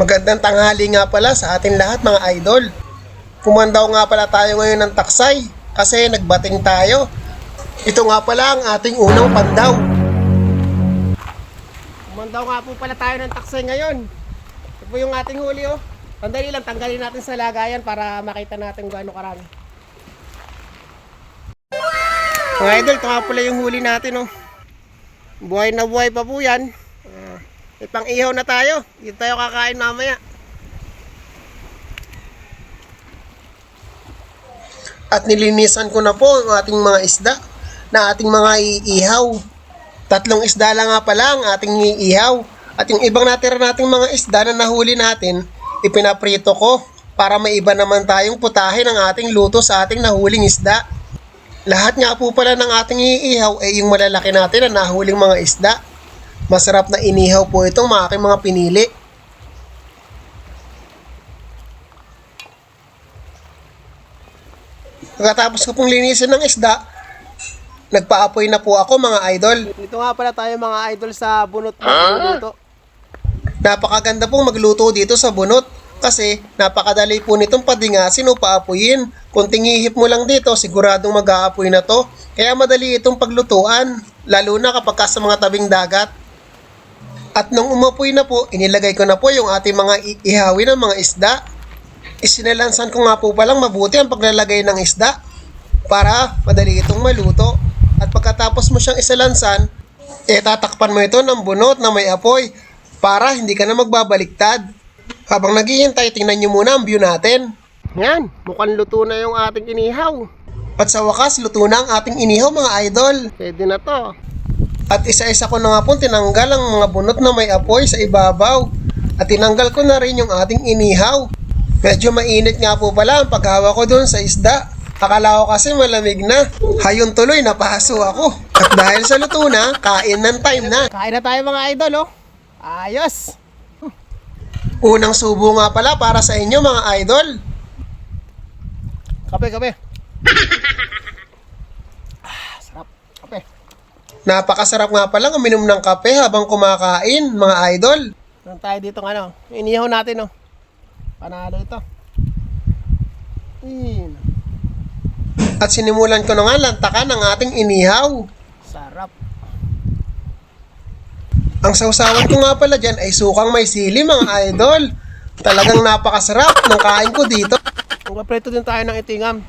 Magandang tanghali nga pala sa ating lahat mga idol. Pumandaw nga pala tayo ngayon ng taksay kasi nagbating tayo. Ito nga pala ang ating unang pandaw. Pumandaw nga po pala tayo ng taksay ngayon. Ito po yung ating huli oh. Sandali lang, tanggalin natin sa lagayan para makita natin gaano karami. Mga idol, ito nga pala yung huli natin oh. Buhay na buhay pa po yan. May pang ihaw na tayo. Yun tayo kakain mamaya. At nilinisan ko na po ang ating mga isda na ating mga iihaw. Tatlong isda lang nga pala ang ating iihaw. At yung ibang natira nating mga isda na nahuli natin, ipinaprito ko para maiba naman tayong putahe ng ating luto sa ating nahuling isda. Lahat nga po pala ng ating iihaw ay yung malalaki natin na nahuling mga isda. Masarap na inihaw po itong mga aking mga pinili. Pagkatapos ko pong linisin ng isda, nagpaapoy na po ako mga idol. Dito nga pala tayo mga idol sa bunot magluto. Napakaganda pong magluto dito sa bunot kasi napakadali po nitong padingasin o paapuyin. Kung tingihip mo lang dito, siguradong mag-aapoy na to. Kaya madali itong paglutuan, lalo na kapag ka sa mga tabing dagat. At nung umapoy na po, inilagay ko na po yung ating mga i- ihawin ng mga isda. Isinalansan ko nga po palang mabuti ang paglalagay ng isda para madali itong maluto. At pagkatapos mo siyang isalansan, eh tatakpan mo ito ng bunot na may apoy para hindi ka na magbabaliktad. Habang naghihintay, tingnan nyo muna ang view natin. Yan, mukhang luto na yung ating inihaw. At sa wakas, luto na ang ating inihaw mga idol. Pwede na to. At isa-isa ko na nga po tinanggal ang mga bunot na may apoy sa ibabaw. At tinanggal ko na rin yung ating inihaw. Medyo mainit nga po pala ang paghawa ko doon sa isda. Akala ko kasi malamig na. Hayon tuloy, napahaso ako. At dahil sa luto na, kain ng time na. Kain na tayo mga idol, oh. Ayos! Unang subo nga pala para sa inyo mga idol. Kape, kape. Ah, sarap. Kape. Napakasarap nga pala uminom ng kape habang kumakain, mga idol. Meron tayo dito ng ano, inihaw natin oh. Panalo ito. In. At sinimulan ko na nga lantakan ang ating inihaw. Sarap. Ang sausawan ko nga pala dyan ay sukang may sili mga idol. Talagang napakasarap ng kain ko dito. Magpapreto din tayo ng itingam.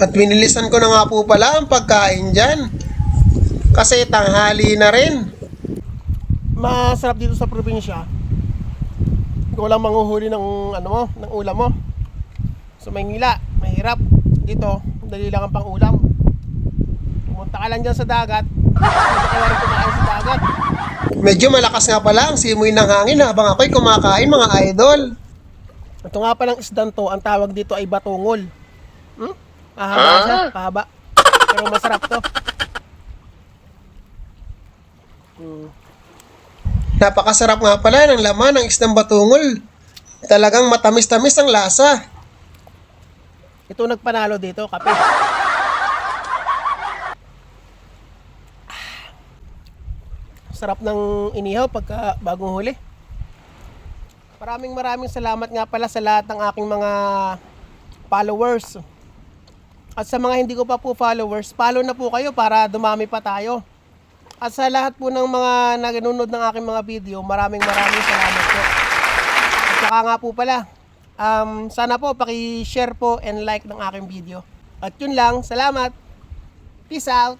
At binilisan ko na nga po pala ang pagkain dyan. Kasi tanghali na rin. Masarap dito sa probinsya. Ikaw lang manghuhuli ng ano mo, ng ulam mo. Sa Maynila, mahirap. Dito, dali lang ang pang-ulam. Pumunta ka lang dyan sa dagat. Hindi ka kumain sa dagat. Medyo malakas nga pala ang simoy ng hangin habang ako'y kumakain mga idol. Ito nga palang isdan to, ang tawag dito ay batungol. Hmm? Mahaba siya, mahaba. Pero masarap to. Hmm. Napakasarap nga pala ng laman ng isdang batungol. Talagang matamis-tamis ang lasa. Ito nagpanalo dito, kape. Sarap ng inihaw pagka bagong huli. Maraming maraming salamat nga pala sa lahat ng aking mga followers. At sa mga hindi ko pa po followers, follow na po kayo para dumami pa tayo. At sa lahat po ng mga nanonood ng aking mga video, maraming maraming salamat po. At saka nga po pala, um, sana po paki-share po and like ng aking video. At yun lang, salamat. Peace out.